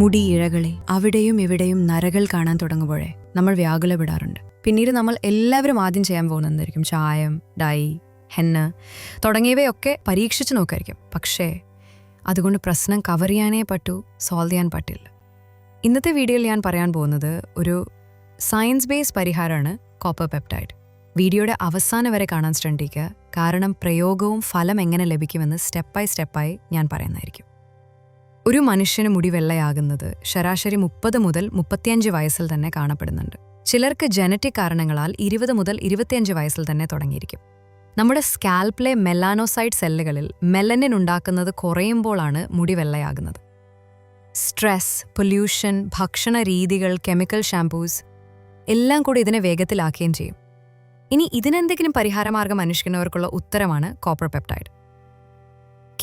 മുടി ഇഴകളെ അവിടെയും ഇവിടെയും നരകൾ കാണാൻ തുടങ്ങുമ്പോഴേ നമ്മൾ വ്യാകുലപ്പെടാറുണ്ട്. പിന്നീട് നമ്മൾ എല്ലാവരും ആദ്യം ചെയ്യാൻ പോകുന്നതായിരിക്കും ചായം ഡൈ ഹെന്ന തുടങ്ങിയവയൊക്കെ പരീക്ഷിച്ചു നോക്കായിരിക്കും. പക്ഷേ അതുകൊണ്ട് പ്രശ്നം കവർ ചെയ്യാനേ പറ്റൂ സോൾവ് ചെയ്യാൻ പറ്റില്ല. ഇന്നത്തെ വീഡിയോയിൽ ഞാൻ പറയാൻ പോകുന്നത് ഒരു സയൻസ് ബേസ് പരിഹാരമാണ് കോപ്പർ പെപ്റ്റൈഡ് വീഡിയോയുടെ അവസാനം വരെ കാണാൻ ശ്രദ്ധിക്കുക. കാരണം പ്രയോഗവും ഫലം എങ്ങനെ ലഭിക്കുമെന്ന് സ്റ്റെപ്പ് ബൈ സ്റ്റെപ്പായി ഞാൻ പറയുന്നതായിരിക്കും. ഒരു മനുഷ്യന് മുടി വെള്ളയാകുന്നത് ശരാശരി മുപ്പത് മുതൽ മുപ്പത്തിയഞ്ച് വയസ്സിൽ തന്നെ കാണപ്പെടുന്നുണ്ട്. ചിലർക്ക് ജനറ്റിക് കാരണങ്ങളാൽ ഇരുപത് മുതൽ ഇരുപത്തിയഞ്ച് വയസ്സിൽ തന്നെ തുടങ്ങിയിരിക്കും. നമ്മുടെ സ്കാൽപ്പിലെ മെലാനോസൈഡ് സെല്ലുകളിൽ മെലനിൻ ഉണ്ടാക്കുന്നത് കുറയുമ്പോഴാണ് മുടി വെള്ളയാകുന്നത് സ്ട്രെസ് പൊല്യൂഷൻ ഭക്ഷണ രീതികൾ കെമിക്കൽ ഷാംപൂസ് എല്ലാം കൂടി ഇതിനെ വേഗത്തിലാക്കുകയും ചെയ്യും. ഇനി ഇതിനെന്തെങ്കിലും പരിഹാരമാർഗം അന്വേഷിക്കുന്നവർക്കുള്ള ഉത്തരമാണ് കോപ്പർ പെപ്റ്റൈഡ്.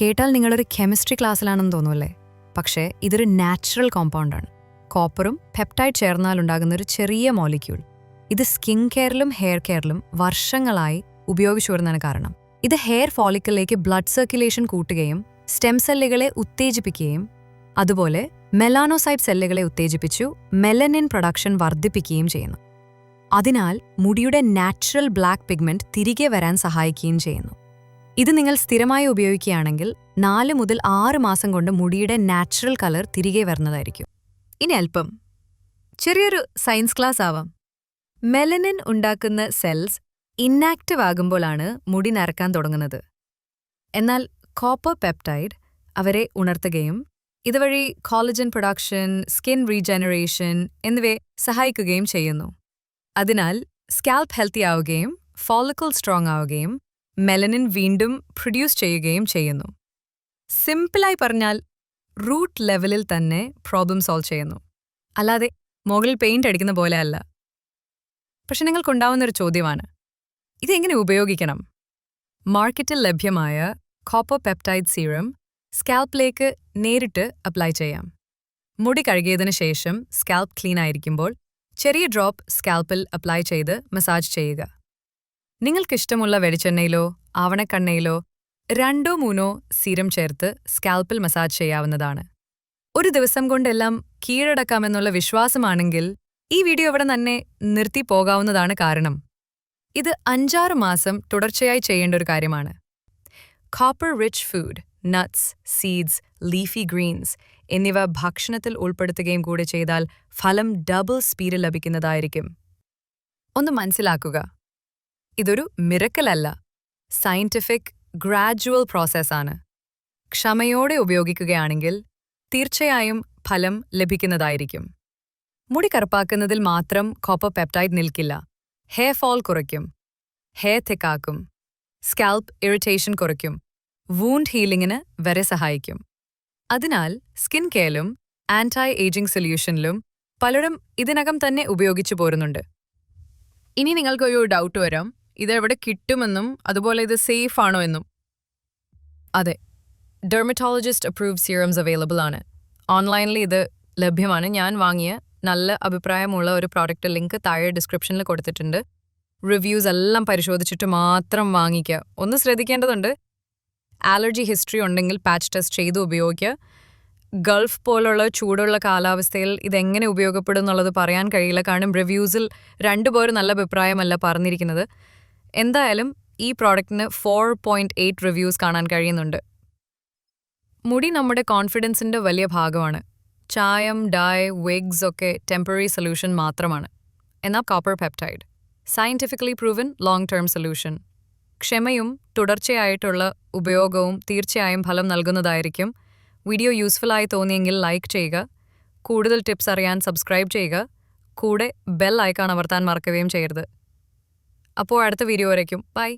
കേട്ടാൽ നിങ്ങളൊരു കെമിസ്ട്രി ക്ലാസ്സിലാണെന്ന് തോന്നുമല്ലേ? പക്ഷേ ഇതൊരു നാച്ചുറൽ കോമ്പൗണ്ടാണ്. കോപ്പറും പെപ്റ്റൈഡ് ചേർന്നാലുണ്ടാകുന്ന ഒരു ചെറിയ മോളിക്യൂൾ. ഇത് സ്കിൻ കെയറിലും ഹെയർ കെയറിലും വർഷങ്ങളായി ഉപയോഗിച്ചു വരുന്നതിന് കാരണം. ഇത് ഹെയർ ഫോളിക്കലിലേക്ക് ബ്ലഡ് സർക്കുലേഷൻ കൂട്ടുകയും സ്റ്റെം സെല്ലുകളെ ഉത്തേജിപ്പിക്കുകയും അതുപോലെ മെലാനോസൈറ്റ് സെല്ലുകളെ ഉത്തേജിപ്പിച്ചു മെലനിൻ പ്രൊഡക്ഷൻ വർദ്ധിപ്പിക്കുകയും ചെയ്യുന്നു. അതിനാൽ മുടിയുടെ നാച്ചുറൽ ബ്ലാക്ക് പിഗ്മെന്റ് തിരികെ വരാൻ സഹായിക്കുകയും ചെയ്യുന്നു. ഇത് നിങ്ങൾ സ്ഥിരമായി ഉപയോഗിക്കുകയാണെങ്കിൽ നാല് മുതൽ ആറ് മാസം കൊണ്ട് മുടിയുടെ നാച്ചുറൽ കളർ തിരികെ വരുന്നതായിരിക്കും. ഇനി അല്പം. ചെറിയൊരു സയൻസ് ക്ലാസ് ആവാം. മെലനിൻ ഉണ്ടാക്കുന്ന സെൽസ് ഇന്നാക്റ്റീവ് ആകുമ്പോഴാണ് മുടി നരക്കാൻ തുടങ്ങുന്നത്. എന്നാൽ കോപ്പർ പെപ്റ്റൈഡ് അവരെ ഉണർത്തുകയും ഇതുവഴി കോളജൻ പ്രൊഡക്ഷൻ സ്കിൻ റീജനറേഷൻ എന്നിവയെ സഹായിക്കുകയും ചെയ്യുന്നു. അതിനാൽ സ്കാൽപ്പ് ഹെൽത്തി ആവുകയും ഫോളിക്കിൾ സ്ട്രോങ് ആവുകയും മെലനിൻ വീണ്ടും പ്രൊഡ്യൂസ് ചെയ്യുകയും ചെയ്യുന്നു. സിമ്പിളായി പറഞ്ഞാൽ റൂട്ട് ലെവലിൽ തന്നെ പ്രോബ്ലം സോൾവ് ചെയ്യുന്നു. അല്ലാതെ മുകളിൽ പെയിന്റ് അടിക്കുന്ന പോലെ അല്ല. പക്ഷെ നിങ്ങൾക്കുണ്ടാവുന്ന ഒരു ചോദ്യമാണ്. ഇതെങ്ങനെ ഉപയോഗിക്കണം? മാർക്കറ്റിൽ ലഭ്യമായ കോപ്പർ പെപ്റ്റൈഡ് സീറം സ്കാൽപ്പിലേക്ക് നേരിട്ട് അപ്ലൈ ചെയ്യാം. മുടി കഴുകിയതിനു ശേഷം സ്കാൽപ്പ് ക്ലീൻ ആയിരിക്കുമ്പോൾ ചെറിയ ഡ്രോപ്പ് സ്കാൽപ്പിൽ അപ്ലൈ ചെയ്ത് മസാജ് ചെയ്യുക. നിങ്ങൾക്കിഷ്ടമുള്ള വെളിച്ചെണ്ണയിലോ ആവണക്കണ്ണയിലോ രണ്ടോ മൂന്നോ സീരം ചേർത്ത് സ്കാൽപ്പിൽ മസാജ് ചെയ്യാവുന്നതാണ്. ഒരു ദിവസം കൊണ്ടെല്ലാം കീഴടക്കാമെന്നുള്ള വിശ്വാസമാണെങ്കിൽ ഈ വീഡിയോ ഇവിടെ തന്നെ നിർത്തി പോകാവുന്നതാണ് കാരണം. ഇത് അഞ്ചാറ് മാസം തുടർച്ചയായി ചെയ്യേണ്ട ഒരു കാര്യമാണ്. Copper rich food nuts seeds leafy greens എന്നിവ ഭക്ഷണത്തിൽ ഉൾപ്പെടുത്തുകയും കൂടെ ചെയ്താൽ ഫലം ഡബിൾ സ്പീഡിൽ ലഭിക്കുന്നതായിരിക്കും. ഒന്ന് മനസ്സിലാക്കുക. ഇതൊരു മിറക്കലല്ല സയന്റിഫിക് ഗ്രാജുവൽ പ്രോസസ്സാണ് ക്ഷമയോടെ ഉപയോഗിക്കുകയാണെങ്കിൽ തീർച്ചയായും ഫലം ലഭിക്കുന്നതായിരിക്കും. മുടി കറുപ്പാക്കുന്നതിൽ മാത്രം കോപ്പർ പെപ്റ്റൈഡ് നിൽക്കില്ല. ഹെയർ ഫോൾ കുറയ്ക്കും. ഹെയർ തെക്കാക്കും സ്കാൽപ്പ് ഇറിറ്റേഷൻ കുറയ്ക്കും. വൂണ്ട് ഹീലിംഗിന് വരെ സഹായിക്കും. അതിനാൽ സ്കിൻ കെയറിലും ആന്റൈ ഏജിംഗ് സൊല്യൂഷനിലും പലരും ഇതിനകം തന്നെ ഉപയോഗിച്ചു പോരുന്നുണ്ട്. ഇനി നിങ്ങൾക്കൊരു ഡൗട്ട് വരാം. ഇത് എവിടെ കിട്ടുമെന്നും അതുപോലെ ഇത് സേഫ് ആണോ എന്നും. അതെ ഡെർമറ്റോളജിസ്റ്റ് അപ്രൂവ് സീറംസ് അവൈലബിൾ ആണ്. ഓൺലൈനിൽ ഇത് ലഭ്യമാണ്. ഞാൻ വാങ്ങിയ നല്ല അഭിപ്രായമുള്ള ഒരു പ്രോഡക്റ്റ് ലിങ്ക് താഴെ ഡിസ്ക്രിപ്ഷനിൽ കൊടുത്തിട്ടുണ്ട്. റിവ്യൂസ് എല്ലാം പരിശോധിച്ചിട്ട് മാത്രം വാങ്ങിക്കുക ഒന്ന് ശ്രദ്ധിക്കേണ്ടതുണ്ട് അലർജി ഹിസ്റ്ററി ഉണ്ടെങ്കിൽ പാച്ച് ടെസ്റ്റ് ചെയ്ത് ഉപയോഗിക്കുക ഗൾഫ് പോലുള്ള ചൂടുള്ള കാലാവസ്ഥയിൽ ഇതെങ്ങനെ ഉപയോഗപ്പെടും എന്നുള്ളത് പറയാൻ കഴിയില്ല. കാരണം റിവ്യൂസിൽ രണ്ടുപേരും നല്ല അഭിപ്രായമല്ല പറഞ്ഞിരിക്കുന്നത്. എന്തായാലും ഈ പ്രോഡക്റ്റിന് ഫോർ പോയിന്റ് എയ്റ്റ് റിവ്യൂസ് കാണാൻ കഴിയുന്നുണ്ട്. മുടി നമ്മുടെ കോൺഫിഡൻസിന്റെ വലിയ ഭാഗമാണ്. ചായം ഡായ് വിഗ്സ് ഒക്കെ ടെമ്പററി സൊല്യൂഷൻ മാത്രമാണ്. എന്നാൽ copper peptide scientifically proven long term solution ക്ഷമയും തുടർച്ചയായിട്ടുള്ള ഉപയോഗവും തീർച്ചയായും ഫലം നൽകുന്നതായിരിക്കും. വീഡിയോ യൂസ്ഫുൾ ആയി തോന്നിയെങ്കിൽ ലൈക്ക് ചെയ്യുക. കൂടുതൽ ടിപ്സ് അറിയാൻ സബ്സ്ക്രൈബ് ചെയ്യുക. കൂടെ ബെൽ ഐക്കൺ അമർത്താൻ മറക്കുകയും ചെയ്യരുത്. അപ്പോൾ അടുത്ത വീഡിയോ വരയ്ക്കും. ബൈ